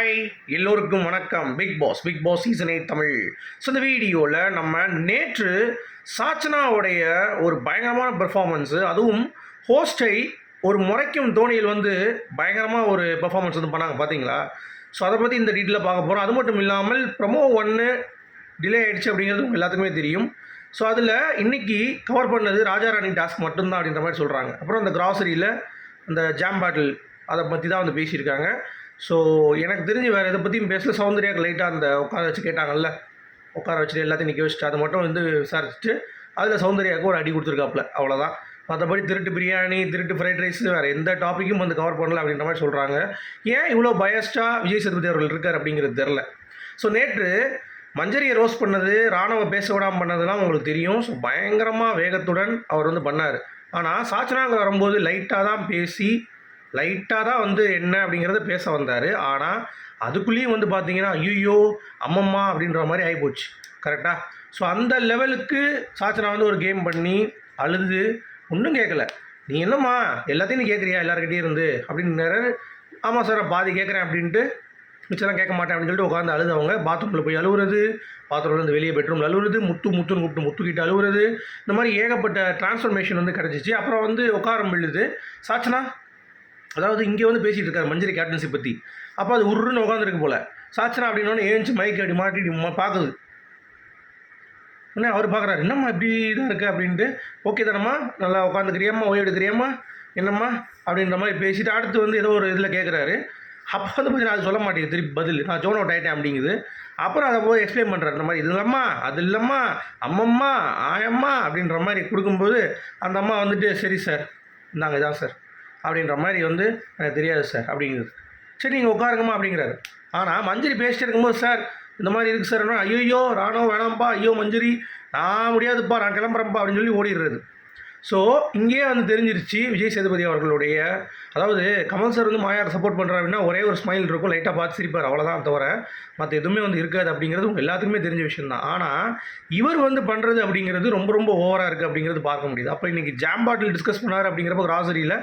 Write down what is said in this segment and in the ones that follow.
Hi எல்லோருக்கும் வணக்கம். Big boss big boss season eight Tamil. So இந்த வீடியோவில் நம்ம நேற்று சாச்சனாவுடைய ஒரு பயங்கரமான பெர்ஃபார்மன்ஸு அதுவும் ஹோஸ்டை ஒரு முறைக்கும் தோணியில் வந்து பயங்கரமாக ஒரு பெர்ஃபார்மன்ஸ் வந்து பண்ணாங்க பார்த்தீங்களா ஸோ அதை பற்றி இந்த டீட்டெயிலாக பார்க்க போகிறோம் அது மட்டும் இல்லாமல் ப்ரமோ ஒன்று டிலே ஆயிடுச்சு அப்படிங்கிறது உங்கள் எல்லாத்துக்குமே தெரியும். ஸோ அதில் இன்றைக்கி கவர் பண்ணது ராஜாராணி டாஸ்க் மட்டும்தான் அப்படின்ற மாதிரி சொல்கிறாங்க அப்புறம் அந்த கிராசரியில் அந்த ஜாம் பாட்டில் அதை பற்றி தான் வந்து பேசியிருக்காங்க. ஸோ எனக்கு தெரிஞ்சு வேறு எதை பற்றியும் பேசல. சௌந்தர்யாவுக்கு லைட்டாக அந்த உட்கார வச்சு கேட்டாங்கல்ல? உட்கார வச்சுட்டு எல்லாத்தையும் நிற்க வச்சுட்டு அதை மட்டும் வந்து விசாரிச்சுட்டு அதில் சௌந்தர்யாவுக்கு ஒரு அடி கொடுத்துருக்காப்புல. அவ்வளோதான் மற்றபடி திருட்டு பிரியாணி திருட்டு ஃப்ரைட் ரைஸ் வேறு எந்த டாப்பிக்கும் வந்து கவர் பண்ணல அப்படின்ற மாதிரி சொல்கிறாங்க ஏன் இவ்வளோ பயஸ்டாக விஜய் சேதுபதி அவர்கள் இருக்கார் அப்படிங்கிறது தெரில ஸோ நேற்று மஞ்சரியை ரோஸ் பண்ணது ராணுவ பேச விடாமல் பண்ணதுலாம் உங்களுக்கு தெரியும். ஸோ பயங்கரமாக வேகத்துடன் அவர் வந்து பண்ணார். ஆனால் சாச்சனாங்க வரும்போது லைட்டாக தான் பேசி லைட்டாக தான் வந்து என்ன அப்படிங்கிறத பேச வந்தார். ஆனால் அதுக்குள்ளேயும் வந்து பார்த்தீங்கன்னா ஐயோ அம்மம்மா அப்படின்ற மாதிரி ஆகிப்போச்சு கரெக்டாக ஸோ அந்த லெவலுக்கு சாச்சனா வந்து ஒரு கேம் பண்ணி அழுது ஒன்றும் கேட்கல நீ என்னம்மா எல்லாத்தையும் நீ கேட்குறியா எல்லாருக்கிட்டே இருந்து? அப்படின்னு ஆமாம் சார் நான் பாதி கேட்குறேன் அப்படின்ட்டு மிச்சம்லாம் கேட்க மாட்டேன் அப்படின்னு சொல்லிட்டு உட்காந்து அழுதவங்க பாத்ரூமில் போய் அழுகுறது பாத்ரூம்லேருந்து வெளியே பெட்ரூமில் அழுகுறது முத்து முத்துன்னு கூப்பிட்டு முத்துக்கிட்டு அழுகுறது இந்த மாதிரி ஏகப்பட்ட டிரான்ஸ்ஃபர்மேஷன் வந்து கிடச்சிச்சு. அப்புறம் வந்து உட்காரம் விழுது. சாச்சனா அதாவது இங்கே வந்து பேசிகிட்டு இருக்காரு மஞ்சரி கேப்டன்சி பற்றி அப்போ அது உருன்னு உட்காந்துருக்கு போல். சாச்சனா அப்படின்னோடனே ஏஞ்சி மைக் அப்படி மாட்டிட்டு பார்க்குது உடனே அவர் பார்க்குறாரு என்னம்மா இப்படி இதாக இருக்குது அப்படின்ட்டு ஓகே தானம்மா நல்லா உட்காந்துக்கிறியம்மா ஓய்வு எடுக்கிறியம்மா என்னம்மா? அப்படின்ற மாதிரி பேசிட்டு அடுத்து வந்து ஏதோ ஒரு இதில் கேட்குறாரு அப்போ வந்து பார்த்தீங்கன்னா அது சொல்ல மாட்டேங்குது திருப்பி பதில். நான் ஜோன் அவுட் ஆகிட்டேன் அப்படிங்குது. அப்புறம் அதை போய் எக்ஸ்பிளைன் பண்ணுறாரு இந்த மாதிரி இது இல்லைம்மா அது இல்லைம்மா அம்மம்மா ஆயம்மா அப்படின்ற மாதிரி கொடுக்கும்போது அந்த அம்மா வந்துட்டு சரி சார் இந்தாங்க இதான் சார் அப்படின்ற மாதிரி வந்து எனக்கு தெரியாது சார் அப்படிங்கிறது. சரி நீங்கள் உட்காருங்கம்மா அப்படிங்கிறாரு. ஆனால் மஞ்சரி பேசிட்டு இருக்கும்போது சார் இந்த மாதிரி இருக்குது சார் ஐயோ ராணோ வேணாம்ப்பா ஐயோ மஞ்சரி நான் முடியாதுப்பா நான் கிளம்புறேன்ப்பா அப்படின்னு சொல்லி ஓடிடுறது. ஸோ இங்கேயே வந்து தெரிஞ்சிருச்சு விஜய் சேதுபதி அவர்களுடைய அதாவது கமல் சார் வந்து மாயாரை சப்போர்ட் பண்ணுறாரு அப்படின்னா ஒரே ஒரு ஸ்மைல் இருக்கும் லைட்டாக பார்த்து சிரிப்பார் அவ்வளோதான் தவிர மற்ற எதுவுமே வந்து இருக்காது அப்படிங்கிறது உங்கள் எல்லாத்துக்குமே தெரிஞ்ச விஷயம் தான் ஆனால் இவர் வந்து பண்ணுறது அப்படிங்கிறது ரொம்ப ரொம்ப ஓவராக இருக்குது அப்படிங்கிறது பார்க்க முடியுது. அப்போ இன்றைக்கி ஜாம் பாட்டில் டிஸ்கஸ் பண்ணார் அப்படிங்கிறப்ப கிராசரியில்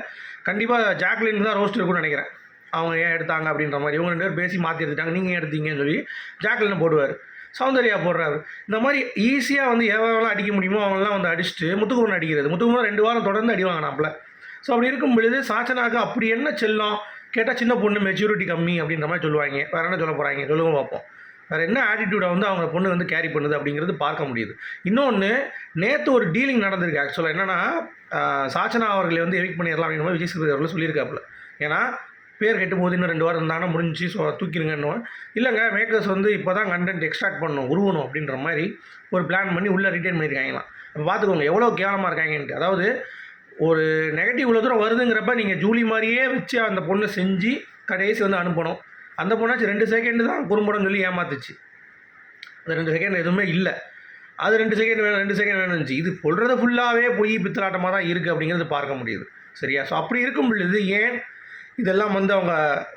கண்டிப்பாக ஜாக்லின் தான் ரோஸ்ட் இருக்கும்னு நினைக்கிறேன். அவங்க ஏன் எடுத்தாங்க அப்படின்ற மாதிரி இவங்க ரெண்டு பேர் பேசி மாற்றி எடுத்துட்டாங்க நீங்கள் ஏன் எடுத்தீங்கன்னு சொல்லி ஜாக்லின் போடுவார். சௌந்தர்யா போடுறாரு. இந்த மாதிரி ஈஸியாக வந்து எவ்வளோலாம் அடிக்க முடியுமோ அவங்களாம் வந்து அடிச்சுட்டு முத்துக்குமரன் அடிக்கிறது. முத்துக்குமரன் ரெண்டு வாரம் தொடர்ந்து அடி வாங்கினாப்புல. ஸோ அப்படி இருக்கும் பொழுது சாச்சனாக்கு அப்படி என்ன செல்லம்? கேட்டால் சின்ன பொண்ணு மெச்சூரிட்டி கம்மி அப்படின்ற மாதிரி சொல்லுவாங்க. வேற என்ன சொல்ல போகிறாங்க சொல்லுங்க பார்ப்போம் வேறு என்ன ஆட்டிடியூடை வந்து அவங்க பொண்ணு வந்து கேரி பண்ணுது அப்படிங்கிறது பார்க்க முடியுது. இன்னொன்று நேற்று ஒரு டீலிங் நடந்திருக்கு ஆக்சுவலாக என்னென்னா சாச்சனா அவர்களை வந்து எவிக் பண்ணிடலாம் அப்படின்ற மாதிரி விஜய் சேதுபதி அவர்கள் சொல்லியிருக்காப்புல. ஏன்னா பேர் கெட்டு போகுது இன்னும் ரெண்டு வாரம் இருந்தாங்கன்னா முடிஞ்சு ஸோ தூக்கிடுங்கன்னுவேன். இல்லைங்க மேக்கர்ஸ் வந்து இப்போ தான் கண்டென்ட் எக்ஸ்ட்ராக்ட் பண்ணணும் உருவணும் அப்படின்ற மாதிரி ஒரு பிளான் பண்ணி உள்ளே ரிட்டைன் பண்ணியிருக்காங்களாம் அப்போ பார்த்துக்கோங்க எவ்வளோ கேவலமாக இருக்காங்கன்ட்டு. அதாவது ஒரு நெகட்டிவ் இவ்வளோ தூரம் வருதுங்கிறப்ப நீங்கள் ஜூலி மாதிரியே வச்சு அந்த பொண்ணை செஞ்சு கடைசி வந்து அனுப்பணும். அந்த பொண்ணாச்சு ரெண்டு செகண்டு தான் குறும்படம் சொல்லி ஏமாத்துச்சு. அந்த ரெண்டு செகண்ட் எதுவுமே இல்லை. அது ரெண்டு செகண்ட் வேணும் ரெண்டு செகண்ட் வேணும்னுச்சு இது சொல்கிறது ஃபுல்லாகவே பொய் பித்தலாட்டமாக தான் இருக்குது அப்படிங்கிறது பார்க்க முடியுது. சரியா? ஸோ அப்படி இருக்கும் பொழுது ஏன் இதெல்லாம் வந்து அவங்க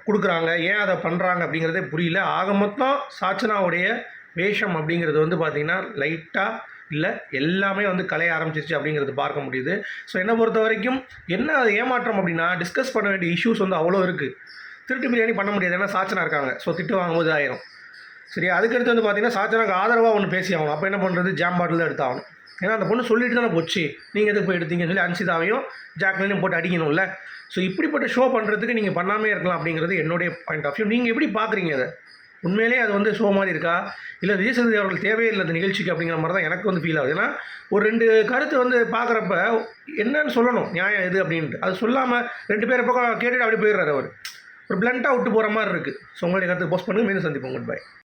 கொடுக்குறாங்க. ஏன் அதை பண்ணுறாங்க அப்படிங்கிறதே புரியல. ஆக மொத்தம் சாச்சனாவுடைய வேஷம் அப்படிங்கிறது வந்து பார்த்திங்கன்னா லைட்டாக இல்லை எல்லாமே வந்து கலைய ஆரம்பிச்சிருச்சு அப்படிங்கிறது பார்க்க முடியுது. ஸோ என்னை பொறுத்த வரைக்கும் என்ன அது ஏமாற்றம் அப்படின்னா டிஸ்கஸ் பண்ண வேண்டிய இஷ்யூஸ் வந்து அவ்வளோ இருக்குது திருட்டு பிரியாணி பண்ண முடியாது. ஏன்னா சாச்சனா இருக்காங்க. ஸோ திட்டு வாங்கும்போது ஆயிரும் சரி அதுக்கடுத்து வந்து பார்த்தீங்கன்னா சாச்சனாக்கு ஆதரவாக ஒன்று பேசி ஆகணும். அப்போ என்ன பண்ணுறது ஜாம் பாட்டில் தான் எடுத்தாகணும். ஏன்னா அந்த பொண்ணு சொல்லிட்டு தானே போச்சு. நீங்கள் எதுக்கு போய் எடுத்தீங்கன்னு சொல்லி அன்சிதாவையும் ஜாக்லினையும் போட்டு அடிக்கணும்ல. ஸோ இப்படிப்பட்ட ஷோ பண்ணுறதுக்கு நீங்கள் பண்ணாமே இருக்கலாம் அப்படிங்கிறது என்னுடைய பாயிண்ட் ஆஃப் வியூ நீங்கள் எப்படி பார்க்குறீங்க அதை உண்மையிலேயே அது வந்து ஷோ மாதிரி இருக்கா? இல்லை விஜய் சேதுபதி அவர்கள் தேவையில்லை அந்த நிகழ்ச்சிக்கு அப்படிங்கிற மாதிரி தான் எனக்கு வந்து ஃபீல் ஆகுது. ஏன்னா ஒரு ரெண்டு கருத்து வந்து பார்க்குறப்ப என்னன்னு சொல்லணும். நியாயம் எது அப்படின்ட்டு. அது சொல்லாமல் ரெண்டு பேரை பக்கம் கேட்டுட்டு அப்படி போயிடுறாரு அவர். ஒரு பிளண்ட்டாக விட்டு போகிற மாதிரி இருக்குது ஸோ உங்களுடைய கருத்து போஸ்ட் பண்ணுங்கள் மீண்டும் சந்திப்போம். Good bye